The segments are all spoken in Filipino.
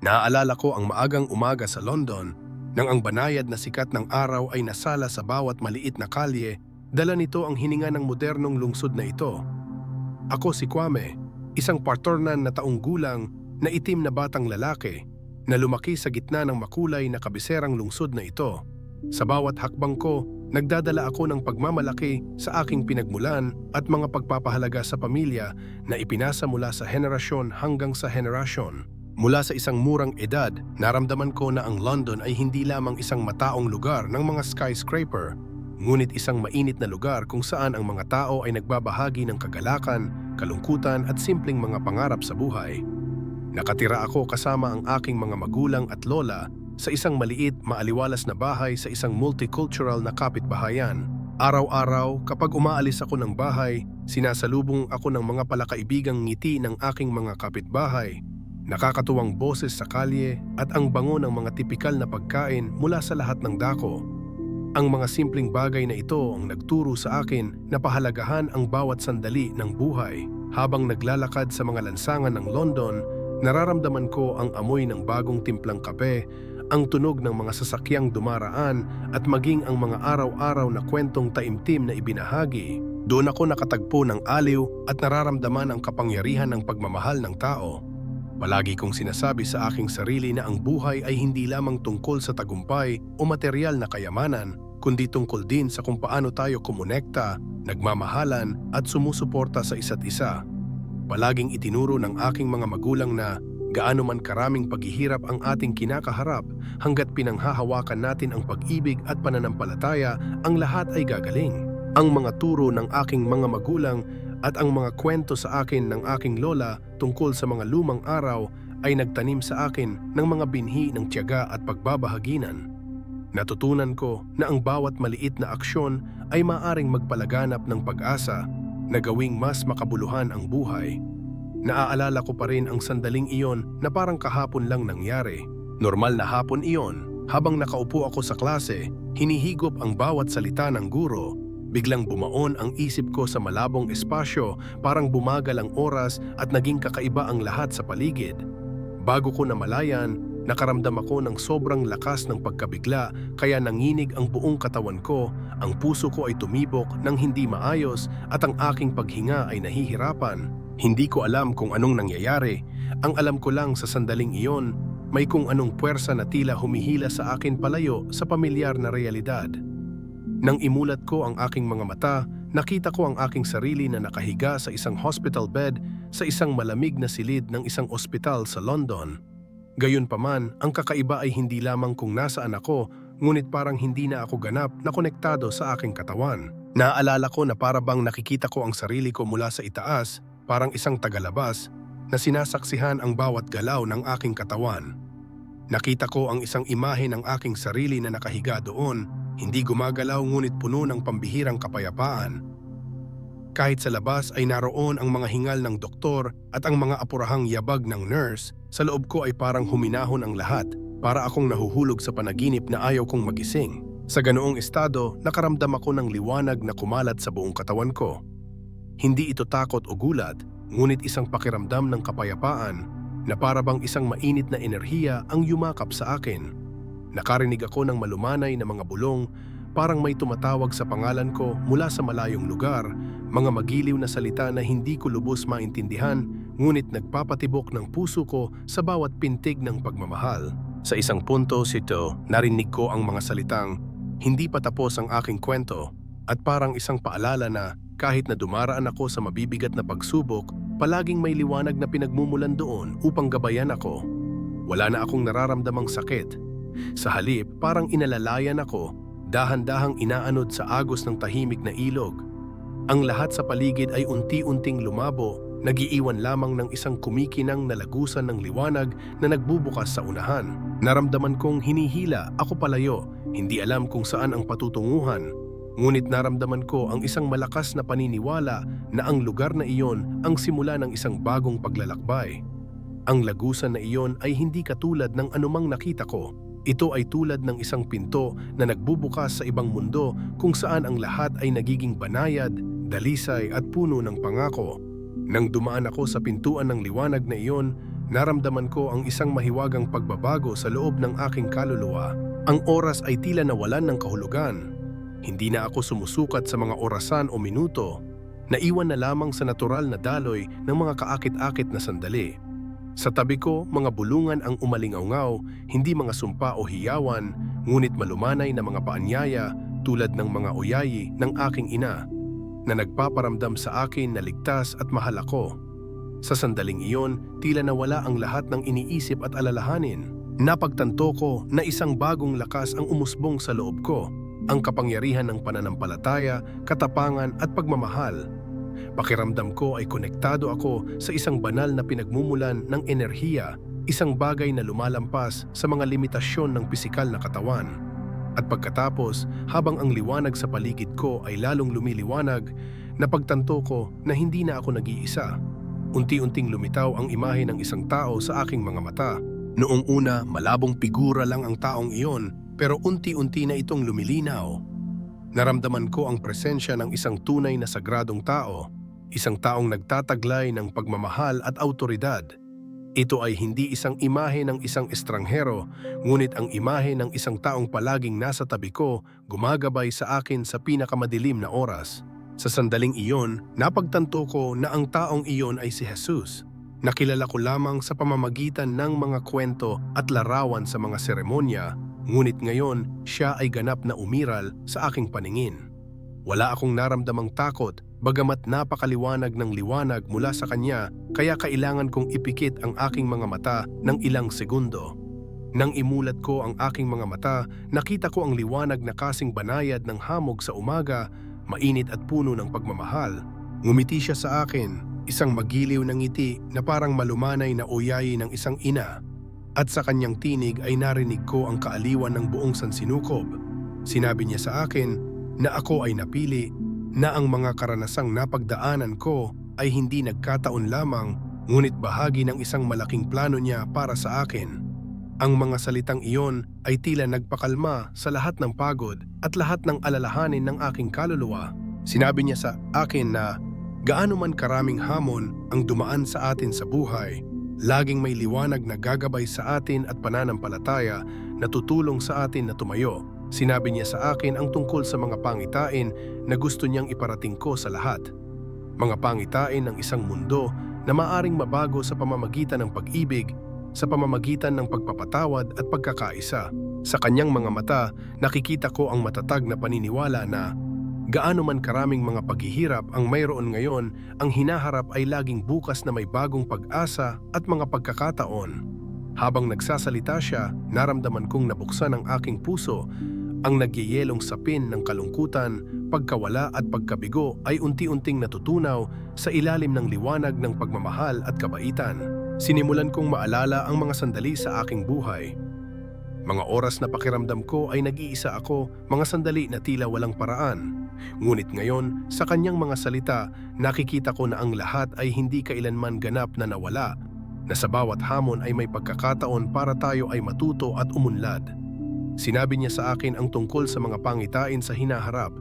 Naaalala ko ang maagang umaga sa London nang ang banayad na sikat ng araw ay nasala sa bawat maliit na kalye, dala nito ang hininga ng modernong lungsod na ito. Ako si Kwame, isang partornan na taong gulang na itim na batang lalaki na lumaki sa gitna ng makulay na kabiserang lungsod na ito. Sa bawat hakbang ko, nagdadala ako ng pagmamalaki sa aking pinagmulan at mga pagpapahalaga sa pamilya na ipinasa mula sa henerasyon hanggang sa henerasyon. Mula sa isang murang edad, naramdaman ko na ang London ay hindi lamang isang mataong lugar ng mga skyscraper, ngunit isang mainit na lugar kung saan ang mga tao ay nagbabahagi ng kagalakan, kalungkutan at simpleng mga pangarap sa buhay. Nakatira ako kasama ang aking mga magulang at lola sa isang maliit, maaliwalas na bahay sa isang multicultural na kapitbahayan. Araw-araw, kapag umaalis ako ng bahay, sinasalubong ako ng mga palakaibigang ngiti ng aking mga kapitbahay, nakakatuwang boses sa kalye at ang bango ng mga tipikal na pagkain mula sa lahat ng dako. Ang mga simpleng bagay na ito ang nagturo sa akin na pahalagahan ang bawat sandali ng buhay. Habang naglalakad sa mga lansangan ng London, nararamdaman ko ang amoy ng bagong timplang kape, ang tunog ng mga sasakyang dumaraan at maging ang mga araw-araw na kwentong taimtim na ibinahagi. Doon ako nakatagpo ng aliw at nararamdaman ang kapangyarihan ng pagmamahal ng tao. Palagi kong sinasabi sa aking sarili na ang buhay ay hindi lamang tungkol sa tagumpay o material na kayamanan, kundi tungkol din sa kung paano tayo kumonekta, nagmamahalan at sumusuporta sa isa't isa. Palaging itinuro ng aking mga magulang na gaano man karaming paghihirap ang ating kinakaharap hanggat pinanghahawakan natin ang pag-ibig at pananampalataya, ang lahat ay gagaling. Ang mga turo ng aking mga magulang at ang mga kwento sa akin ng aking lola tungkol sa mga lumang araw ay nagtanim sa akin ng mga binhi ng tiyaga at pagbabahaginan. Natutunan ko na ang bawat maliit na aksyon ay maaring magpalaganap ng pag-asa na gawing mas makabuluhan ang buhay. Naaalala ko pa rin ang sandaling iyon na parang kahapon lang nangyari. Normal na hapon iyon, habang nakaupo ako sa klase, hinihigop ang bawat salita ng guro Biglang bumaon ang isip ko sa malabong espasyo, parang bumagal ang oras at naging kakaiba ang lahat sa paligid. Bago ko namalayan, nakaramdam ako ng sobrang lakas ng pagkabigla kaya nanginig ang buong katawan ko, ang puso ko ay tumibok ng hindi maayos at ang aking paghinga ay nahihirapan. Hindi ko alam kung anong nangyayari. Ang alam ko lang sa sandaling iyon, may kung anong puwersa na tila humihila sa akin palayo sa pamilyar na realidad. Nang imulat ko ang aking mga mata, nakita ko ang aking sarili na nakahiga sa isang hospital bed sa isang malamig na silid ng isang ospital sa London. Gayunpaman, ang kakaiba ay hindi lamang kung nasaan ako, ngunit parang hindi na ako ganap na konektado sa aking katawan. Naaalala ko na para bang nakikita ko ang sarili ko mula sa itaas, parang isang tagalabas, na sinasaksihan ang bawat galaw ng aking katawan. Nakita ko ang isang imahe ng aking sarili na nakahiga doon hindi gumagalaw ngunit puno ng pambihirang kapayapaan. Kahit sa labas ay naroon ang mga hingal ng doktor at ang mga apurahang yabag ng nurse, sa loob ko ay parang huminahon ang lahat para akong nahuhulog sa panaginip na ayaw kong magising. Sa ganoong estado, nakaramdam ako ng liwanag na kumalat sa buong katawan ko. Hindi ito takot o gulat, ngunit isang pakiramdam ng kapayapaan na para bang isang mainit na enerhiya ang yumakap sa akin. Nakarinig ako ng malumanay na mga bulong, parang may tumatawag sa pangalan ko mula sa malayong lugar, mga magiliw na salita na hindi ko lubos maintindihan, ngunit nagpapatibok ng puso ko sa bawat pintig ng pagmamahal. Sa isang punto sito, narinig ko ang mga salitang, hindi pa tapos ang aking kwento, at parang isang paalala na kahit na dumaraan ako sa mabibigat na pagsubok, palaging may liwanag na pinagmumulan doon upang gabayan ako. Wala na akong nararamdamang sakit, sa halip, parang inalalayan ako, dahan-dahang inaanod sa agos ng tahimik na ilog. Ang lahat sa paligid ay unti-unting lumabo, nagiiwan lamang ng isang kumikinang na lagusan ng liwanag na nagbubukas sa unahan. Naramdaman kong hinihila ako palayo, hindi alam kung saan ang patutunguhan. Ngunit naramdaman ko ang isang malakas na paniniwala na ang lugar na iyon ang simula ng isang bagong paglalakbay. Ang lagusan na iyon ay hindi katulad ng anumang nakita ko ito ay tulad ng isang pinto na nagbubukas sa ibang mundo kung saan ang lahat ay nagiging banayad, dalisay at puno ng pangako. Nang dumaan ako sa pintuan ng liwanag na iyon, naramdaman ko ang isang mahiwagang pagbabago sa loob ng aking kaluluwa. Ang oras ay tila nawalan ng kahulugan. Hindi na ako sumusukat sa mga orasan o minuto. Naiwan na lamang sa natural na daloy ng mga kaakit-akit na sandali. Sa tabi ko, mga bulungan ang umalingaw hindi mga sumpa o hiyawan, ngunit malumanay na mga paanyaya tulad ng mga oyayi ng aking ina na nagpaparamdam sa akin na ligtas at mahal ako. Sa sandaling iyon, tila nawala ang lahat ng iniisip at alalahanin. Napagtanto ko na isang bagong lakas ang umusbong sa loob ko, ang kapangyarihan ng pananampalataya, katapangan at pagmamahal. Pakiramdam ko ay konektado ako sa isang banal na pinagmumulan ng enerhiya, isang bagay na lumalampas sa mga limitasyon ng pisikal na katawan. At pagkatapos, habang ang liwanag sa paligid ko ay lalong lumiliwanag, napagtanto ko na hindi na ako nag-iisa. Unti-unting lumitaw ang imahe ng isang tao sa aking mga mata. Noong una, malabong figura lang ang taong iyon, pero unti-unti na itong lumilinaw. Naramdaman ko ang presensya ng isang tunay na sagradong tao, isang taong nagtataglay ng pagmamahal at autoridad. Ito ay hindi isang imahe ng isang estranghero, ngunit ang imahe ng isang taong palaging nasa tabi ko, gumagabay sa akin sa pinakamadilim na oras. Sa sandaling iyon, napagtanto ko na ang taong iyon ay si Jesus. Nakilala ko lamang sa pamamagitan ng mga kwento at larawan sa mga seremonya, ngunit ngayon siya ay ganap na umiral sa aking paningin. Wala akong naramdamang takot, bagamat napakaliwanag ng liwanag mula sa kanya, kaya kailangan kong ipikit ang aking mga mata ng ilang segundo. Nang imulat ko ang aking mga mata, nakita ko ang liwanag na kasing banayad ng hamog sa umaga, mainit at puno ng pagmamahal. Ngumiti siya sa akin, isang magiliw ng ngiti na parang malumanay na uyayi ng isang ina. At sa kanyang tinig ay narinig ko ang kaaliwan ng buong sansinukob. Sinabi niya sa akin na ako ay napili, na ang mga karanasang napagdaanan ko ay hindi nagkataon lamang ngunit bahagi ng isang malaking plano niya para sa akin. Ang mga salitang iyon ay tila nagpakalma sa lahat ng pagod at lahat ng alalahanin ng aking kaluluwa. Sinabi niya sa akin na gaano man karaming hamon ang dumaan sa atin sa buhay, laging may liwanag na gagabay sa atin at pananampalataya na tutulong sa atin na tumayo. Sinabi niya sa akin ang tungkol sa mga pangitain na gusto niyang iparating ko sa lahat. Mga pangitain ng isang mundo na maaring mabago sa pamamagitan ng pag-ibig sa pamamagitan ng pagpapatawad at pagkakaisa. Sa kanyang mga mata, nakikita ko ang matatag na paniniwala na gaano man karaming mga paghihirap ang mayroon ngayon, ang hinaharap ay laging bukas na may bagong pag-asa at mga pagkakataon. Habang nagsasalita siya, naramdaman kong nabuksan ang aking puso ang nagyayelong sapin ng kalungkutan, pagkawala at pagkabigo ay unti-unting natutunaw sa ilalim ng liwanag ng pagmamahal at kabaitan. Sinimulan kong maalala ang mga sandali sa aking buhay. Mga oras na pakiramdam ko ay nag-iisa ako, mga sandali na tila walang paraan. Ngunit ngayon, sa kanyang mga salita, nakikita ko na ang lahat ay hindi kailanman ganap na nawala, na sa bawat hamon ay may pagkakataon para tayo ay matuto at umunlad. Sinabi niya sa akin ang tungkol sa mga pangitain sa hinaharap,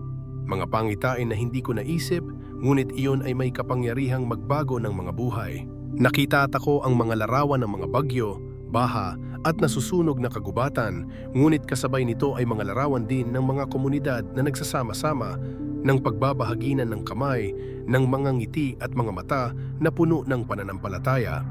mga pangitain na hindi ko naisip, ngunit iyon ay may kapangyarihang magbago ng mga buhay. Nakita ko ang mga larawan ng mga bagyo, baha at nasusunog na kagubatan, ngunit kasabay nito ay mga larawan din ng mga komunidad na nagsasama-sama ng pagbabahaginan ng kamay, ng mga ngiti at mga mata na puno ng pananampalataya.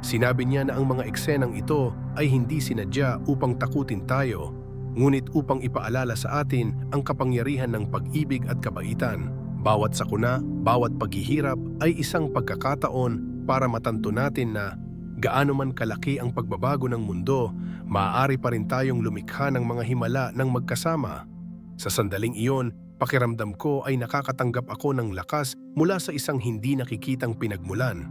Sinabi niya na ang mga eksenang ito ay hindi sinadya upang takutin tayo, ngunit upang ipaalala sa atin ang kapangyarihan ng pag-ibig at kabaitan. Bawat sakuna, bawat paghihirap ay isang pagkakataon para matanto natin na gaano man kalaki ang pagbabago ng mundo, maaari pa rin tayong lumikha ng mga himala ng magkasama. Sa sandaling iyon, pakiramdam ko ay nakakatanggap ako ng lakas mula sa isang hindi nakikitang pinagmulan.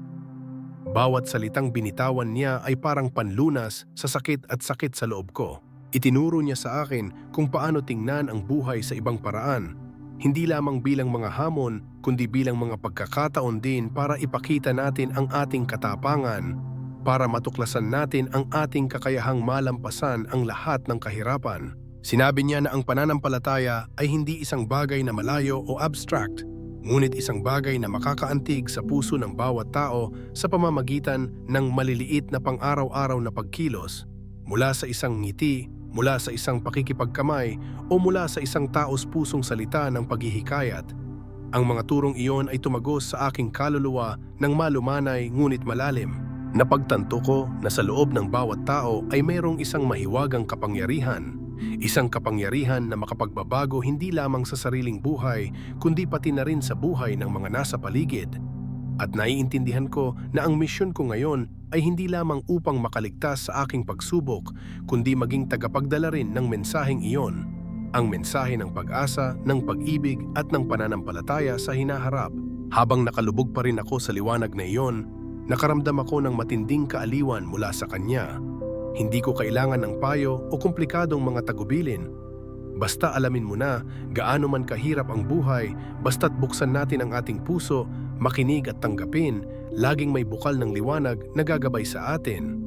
Bawat salitang binitawan niya ay parang panlunas sa sakit at sakit sa loob ko. Itinuro niya sa akin kung paano tingnan ang buhay sa ibang paraan hindi lamang bilang mga hamon, kundi bilang mga pagkakataon din para ipakita natin ang ating katapangan, para matuklasan natin ang ating kakayahang malampasan ang lahat ng kahirapan. Sinabi niya na ang pananampalataya ay hindi isang bagay na malayo o abstract, ngunit isang bagay na makakaantig sa puso ng bawat tao sa pamamagitan ng maliliit na pang-araw-araw na pagkilos mula sa isang ngiti, mula sa isang pakikipagkamay o mula sa isang taos pusong salita ng paghihikayat. Ang mga turong iyon ay tumagos sa aking kaluluwa ng malumanay ngunit malalim. Napagtanto ko na sa loob ng bawat tao ay mayroong isang mahiwagang kapangyarihan Isang kapangyarihan na makapagbabago hindi lamang sa sariling buhay, kundi pati na rin sa buhay ng mga nasa paligid. At naiintindihan ko na ang misyon ko ngayon ay hindi lamang upang makaligtas sa aking pagsubok, kundi maging tagapagdala rin ng mensaheng iyon. Ang mensahe ng pag-asa, ng pag-ibig at ng pananampalataya sa hinaharap. Habang nakalubog pa rin ako sa liwanag na iyon, nakaramdam ako ng matinding kaaliwan mula sa kanya. Hindi ko kailangan ng payo o komplikadong mga tagubilin. Basta alamin mo na gaano man kahirap ang buhay, basta't buksan natin ang ating puso, makinig at tanggapin, laging may bukal ng liwanag na gagabay sa atin.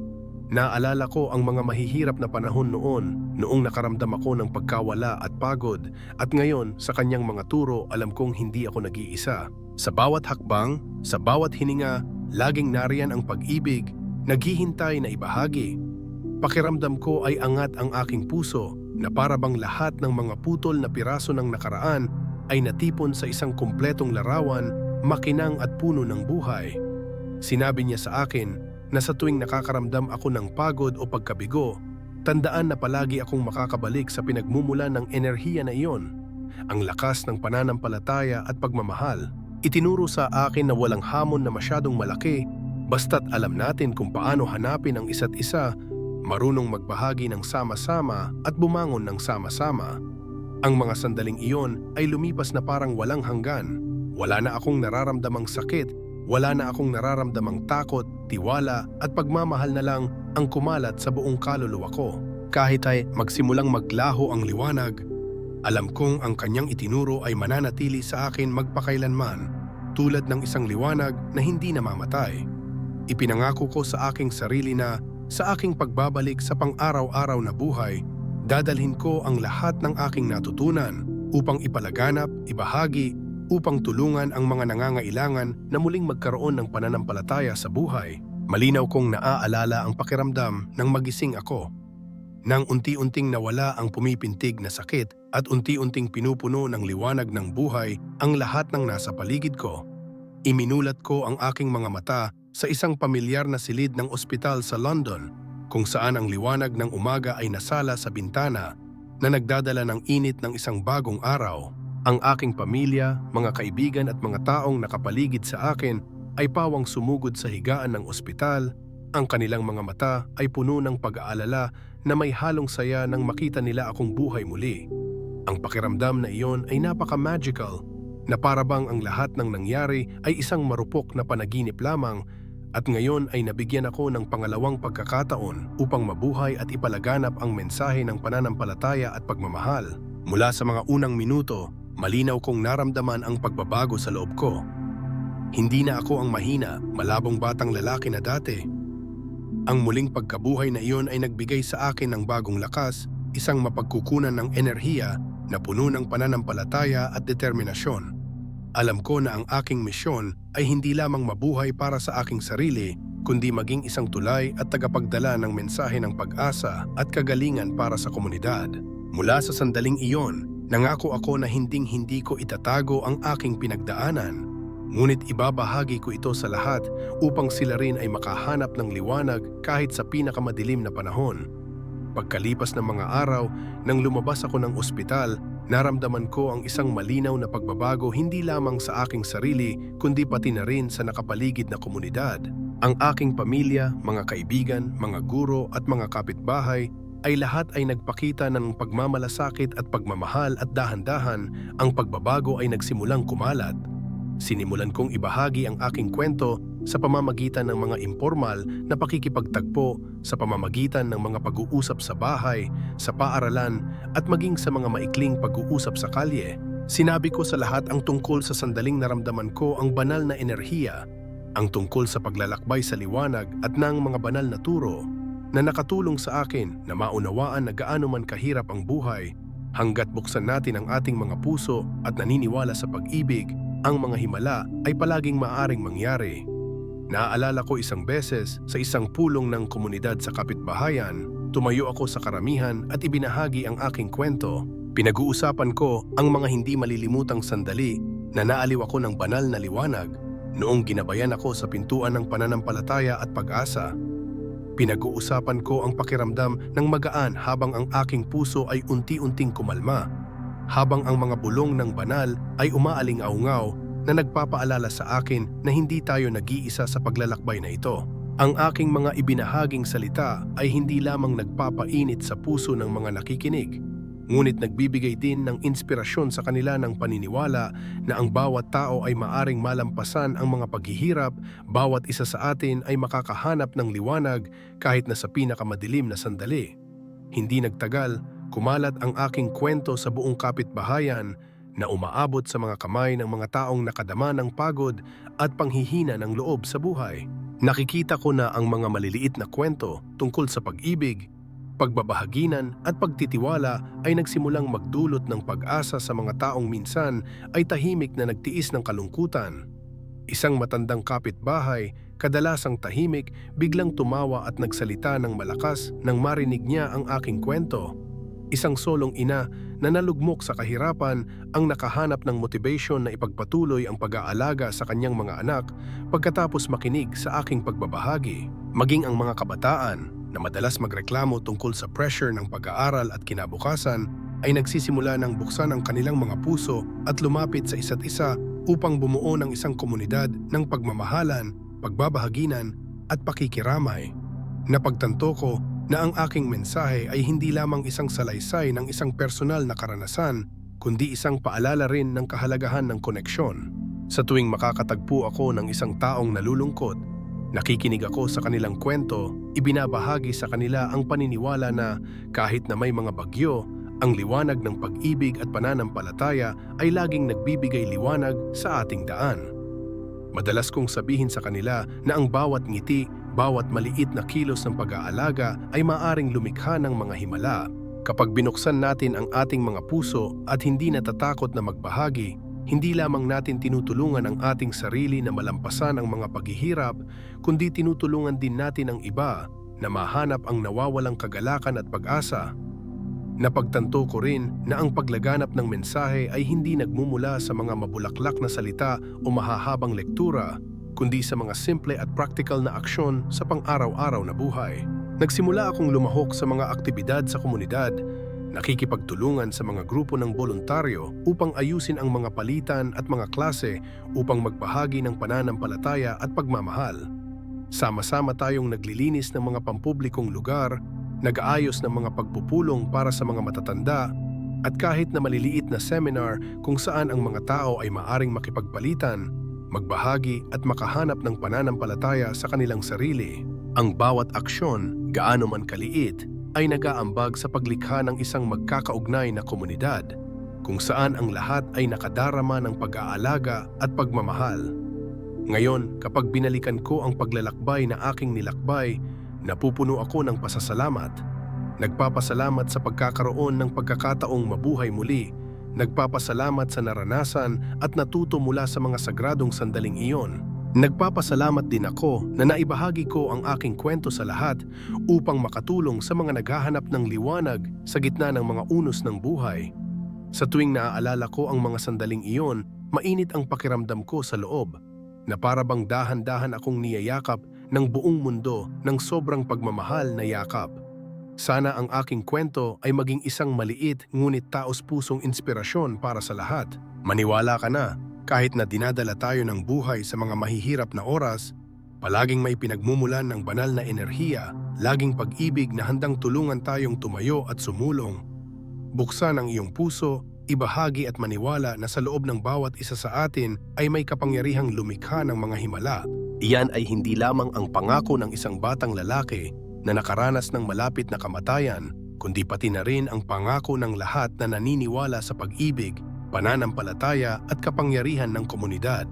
Naalala ko ang mga mahihirap na panahon noon, noong nakaramdam ako ng pagkawala at pagod, at ngayon sa kanyang mga turo alam kong hindi ako nag-iisa. Sa bawat hakbang, sa bawat hininga, laging nariyan ang pag-ibig, naghihintay na ibahagi, Pakiramdam ko ay angat ang aking puso na para bang lahat ng mga putol na piraso ng nakaraan ay natipon sa isang kumpletong larawan, makinang at puno ng buhay. Sinabi niya sa akin na sa tuwing nakakaramdam ako ng pagod o pagkabigo, tandaan na palagi akong makakabalik sa pinagmumula ng enerhiya na iyon, ang lakas ng pananampalataya at pagmamahal. Itinuro sa akin na walang hamon na masyadong malaki basta't alam natin kung paano hanapin ang isa't isa marunong magbahagi ng sama-sama at bumangon ng sama-sama. Ang mga sandaling iyon ay lumipas na parang walang hanggan. Wala na akong nararamdamang sakit, wala na akong nararamdamang takot, tiwala at pagmamahal na lang ang kumalat sa buong kaluluwa ko. Kahit ay magsimulang maglaho ang liwanag, alam kong ang kanyang itinuro ay mananatili sa akin magpakailanman, tulad ng isang liwanag na hindi namamatay. Ipinangako ko sa aking sarili na sa aking pagbabalik sa pang-araw-araw na buhay, dadalhin ko ang lahat ng aking natutunan upang ipalaganap, ibahagi, upang tulungan ang mga nangangailangan na muling magkaroon ng pananampalataya sa buhay. Malinaw kong naaalala ang pakiramdam ng magising ako. Nang unti-unting nawala ang pumipintig na sakit at unti-unting pinupuno ng liwanag ng buhay ang lahat ng nasa paligid ko, iminulat ko ang aking mga mata sa isang pamilyar na silid ng ospital sa London kung saan ang liwanag ng umaga ay nasala sa bintana na nagdadala ng init ng isang bagong araw. Ang aking pamilya, mga kaibigan at mga taong nakapaligid sa akin ay pawang sumugod sa higaan ng ospital, ang kanilang mga mata ay puno ng pag-aalala na may halong saya nang makita nila akong buhay muli. Ang pakiramdam na iyon ay napaka-magical na parabang ang lahat ng nangyari ay isang marupok na panaginip lamang at ngayon ay nabigyan ako ng pangalawang pagkakataon upang mabuhay at ipalaganap ang mensahe ng pananampalataya at pagmamahal. Mula sa mga unang minuto, malinaw kong naramdaman ang pagbabago sa loob ko. Hindi na ako ang mahina, malabong batang lalaki na dati. Ang muling pagkabuhay na iyon ay nagbigay sa akin ng bagong lakas, isang mapagkukunan ng enerhiya na puno ng pananampalataya at determinasyon. Alam ko na ang aking misyon ay hindi lamang mabuhay para sa aking sarili, kundi maging isang tulay at tagapagdala ng mensahe ng pag-asa at kagalingan para sa komunidad. Mula sa sandaling iyon, nangako ako na hinding-hindi ko itatago ang aking pinagdaanan. Ngunit ibabahagi ko ito sa lahat upang sila rin ay makahanap ng liwanag kahit sa pinakamadilim na panahon. Pagkalipas ng mga araw, nang lumabas ako ng ospital, Naramdaman ko ang isang malinaw na pagbabago hindi lamang sa aking sarili kundi pati na rin sa nakapaligid na komunidad. Ang aking pamilya, mga kaibigan, mga guro at mga kapitbahay ay lahat ay nagpakita ng pagmamalasakit at pagmamahal at dahan-dahan ang pagbabago ay nagsimulang kumalat. Sinimulan kong ibahagi ang aking kwento sa pamamagitan ng mga informal na pakikipagtagpo sa pamamagitan ng mga pag-uusap sa bahay, sa paaralan at maging sa mga maikling pag-uusap sa kalye. Sinabi ko sa lahat ang tungkol sa sandaling naramdaman ko ang banal na enerhiya, ang tungkol sa paglalakbay sa liwanag at ng mga banal na turo na nakatulong sa akin na maunawaan na gaano man kahirap ang buhay hanggat buksan natin ang ating mga puso at naniniwala sa pag-ibig ang mga himala ay palaging maaring mangyari. Naaalala ko isang beses sa isang pulong ng komunidad sa kapitbahayan, tumayo ako sa karamihan at ibinahagi ang aking kwento. Pinag-uusapan ko ang mga hindi malilimutang sandali na naaliw ako ng banal na liwanag noong ginabayan ako sa pintuan ng pananampalataya at pag-asa. Pinag-uusapan ko ang pakiramdam ng magaan habang ang aking puso ay unti-unting kumalma, habang ang mga bulong ng banal ay umaaling-aungaw na nagpapaalala sa akin na hindi tayo nag-iisa sa paglalakbay na ito. Ang aking mga ibinahaging salita ay hindi lamang nagpapainit sa puso ng mga nakikinig, ngunit nagbibigay din ng inspirasyon sa kanila ng paniniwala na ang bawat tao ay maaring malampasan ang mga paghihirap, bawat isa sa atin ay makakahanap ng liwanag kahit na sa pinakamadilim na sandali. Hindi nagtagal, kumalat ang aking kwento sa buong kapitbahayan na umaabot sa mga kamay ng mga taong nakadama ng pagod at panghihina ng loob sa buhay. Nakikita ko na ang mga maliliit na kwento tungkol sa pag-ibig, pagbabahaginan at pagtitiwala ay nagsimulang magdulot ng pag-asa sa mga taong minsan ay tahimik na nagtiis ng kalungkutan. Isang matandang kapitbahay, kadalasang tahimik, biglang tumawa at nagsalita ng malakas nang marinig niya ang aking kwento. Isang solong ina na nalugmok sa kahirapan ang nakahanap ng motivation na ipagpatuloy ang pag-aalaga sa kanyang mga anak pagkatapos makinig sa aking pagbabahagi. Maging ang mga kabataan na madalas magreklamo tungkol sa pressure ng pag-aaral at kinabukasan ay nagsisimula ng buksan ang kanilang mga puso at lumapit sa isa't isa upang bumuo ng isang komunidad ng pagmamahalan, pagbabahaginan at pakikiramay. Napagtanto ko na ang aking mensahe ay hindi lamang isang salaysay ng isang personal na karanasan, kundi isang paalala rin ng kahalagahan ng koneksyon. Sa tuwing makakatagpo ako ng isang taong nalulungkot, nakikinig ako sa kanilang kwento, ibinabahagi sa kanila ang paniniwala na kahit na may mga bagyo, ang liwanag ng pag-ibig at pananampalataya ay laging nagbibigay liwanag sa ating daan. Madalas kong sabihin sa kanila na ang bawat ngiti, bawat maliit na kilos ng pag-aalaga ay maaring lumikha ng mga himala. Kapag binuksan natin ang ating mga puso at hindi natatakot na magbahagi, hindi lamang natin tinutulungan ang ating sarili na malampasan ang mga paghihirap, kundi tinutulungan din natin ang iba na mahanap ang nawawalang kagalakan at pag-asa. Napagtanto ko rin na ang paglaganap ng mensahe ay hindi nagmumula sa mga mabulaklak na salita o mahahabang lektura, kundi sa mga simple at practical na aksyon sa pang-araw-araw na buhay. Nagsimula akong lumahok sa mga aktibidad sa komunidad, nakikipagtulungan sa mga grupo ng voluntaryo upang ayusin ang mga palitan at mga klase upang magbahagi ng pananampalataya at pagmamahal. Sama-sama tayong naglilinis ng mga pampublikong lugar nag-aayos ng mga pagpupulong para sa mga matatanda, at kahit na maliliit na seminar kung saan ang mga tao ay maaring makipagpalitan, magbahagi at makahanap ng pananampalataya sa kanilang sarili. Ang bawat aksyon, gaano man kaliit, ay nag-aambag sa paglikha ng isang magkakaugnay na komunidad, kung saan ang lahat ay nakadarama ng pag-aalaga at pagmamahal. Ngayon, kapag binalikan ko ang paglalakbay na aking nilakbay, Napupuno ako ng pasasalamat. Nagpapasalamat sa pagkakaroon ng pagkakataong mabuhay muli. Nagpapasalamat sa naranasan at natuto mula sa mga sagradong sandaling iyon. Nagpapasalamat din ako na naibahagi ko ang aking kwento sa lahat upang makatulong sa mga naghahanap ng liwanag sa gitna ng mga unos ng buhay. Sa tuwing naaalala ko ang mga sandaling iyon, mainit ang pakiramdam ko sa loob na parabang dahan-dahan akong niyayakap ng buong mundo ng sobrang pagmamahal na yakap. Sana ang aking kwento ay maging isang maliit ngunit taos-pusong inspirasyon para sa lahat. Maniwala ka na, kahit na dinadala tayo ng buhay sa mga mahihirap na oras, palaging may pinagmumulan ng banal na enerhiya, laging pag-ibig na handang tulungan tayong tumayo at sumulong. Buksan ang iyong puso, ibahagi at maniwala na sa loob ng bawat isa sa atin ay may kapangyarihang lumikha ng mga himala Iyan ay hindi lamang ang pangako ng isang batang lalaki na nakaranas ng malapit na kamatayan, kundi pati na rin ang pangako ng lahat na naniniwala sa pag-ibig, pananampalataya at kapangyarihan ng komunidad.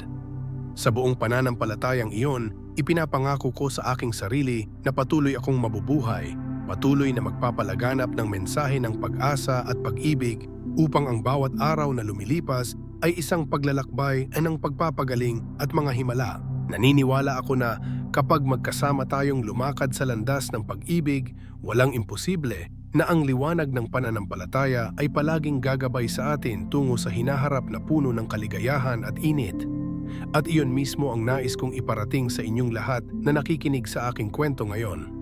Sa buong pananampalatayang iyon, ipinapangako ko sa aking sarili na patuloy akong mabubuhay, patuloy na magpapalaganap ng mensahe ng pag-asa at pag-ibig upang ang bawat araw na lumilipas ay isang paglalakbay ng pagpapagaling at mga himala. Naniniwala ako na kapag magkasama tayong lumakad sa landas ng pag-ibig, walang imposible na ang liwanag ng pananampalataya ay palaging gagabay sa atin tungo sa hinaharap na puno ng kaligayahan at init. At iyon mismo ang nais kong iparating sa inyong lahat na nakikinig sa aking kwento ngayon.